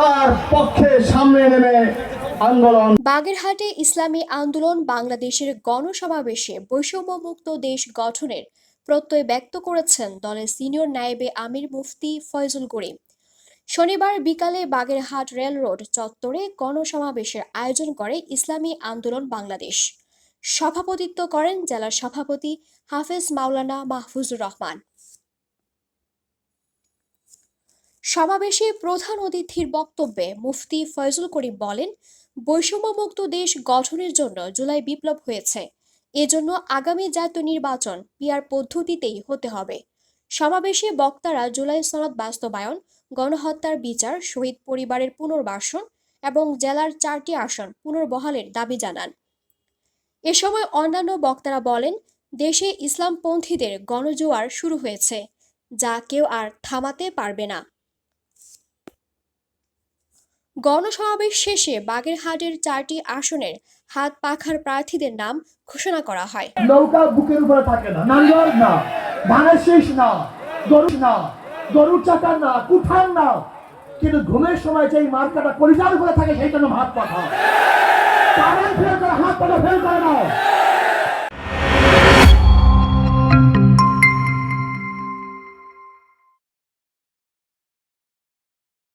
তার পক্ষে সামনে নেমে বাগেরহাটে ইসলামী আন্দোলন বাংলাদেশের গণসমাবেশে বৈষম্যমুক্ত দেশ গঠনের প্রত্যয় ব্যক্ত করেছেন দলের সিনিয়র নায়েবে আমির মুফতি ফয়জুল করিম। শনিবার বিকালে বাগেরহাট রেল রোড চত্বরে গণসমাবেশের আয়োজন করে ইসলামী আন্দোলন বাংলাদেশ। সভাপতিত্ব করেন জেলা সভাপতি হাফেজ মাওলানা মাহফুজুর রহমান। সমাবেশে প্রধান অতিথির বক্তব্যে মুফতি ফয়জুল করিম বলেন, বৈষম্যমুক্ত দেশ গঠনের জন্য জুলাই বিপ্লব হয়েছে। এজন্য আগামী জাতীয় নির্বাচন পিয়ার পদ্ধতিতেই হতে হবে। সমাবেশে বক্তারা জুলাই সনদ বাস্তবায়ন, গণহত্যার বিচার, শহীদ পরিবারের পুনর্বাসন এবং জেলার চারটি আসন পুনর্বহালের দাবি জানান। এ সময় অন্যান্য বক্তারা বলেন, দেশে ইসলামপন্থীদের গণজোয়ার শুরু হয়েছে, যা কেউ আর থামাতে পারবে না। গণসমাবেশ শেষে বাগেরহাটের চারটি আসনের হাত পাখার প্রার্থীদের নাম ঘোষণা করা হয়। নৌকা বুকের উপরে থাকে না। নাঙ্গল না ধানের শীষ না গরু না, গরুর চাকার না, কুঠার না। কিন্তু ঘুমের সময় যেই মার্কাটা পরিচার করে থাকে, সেই জন্য হাত পাখা। কারেন্ট ফেল করে, হাত পাখা ফেল করে না।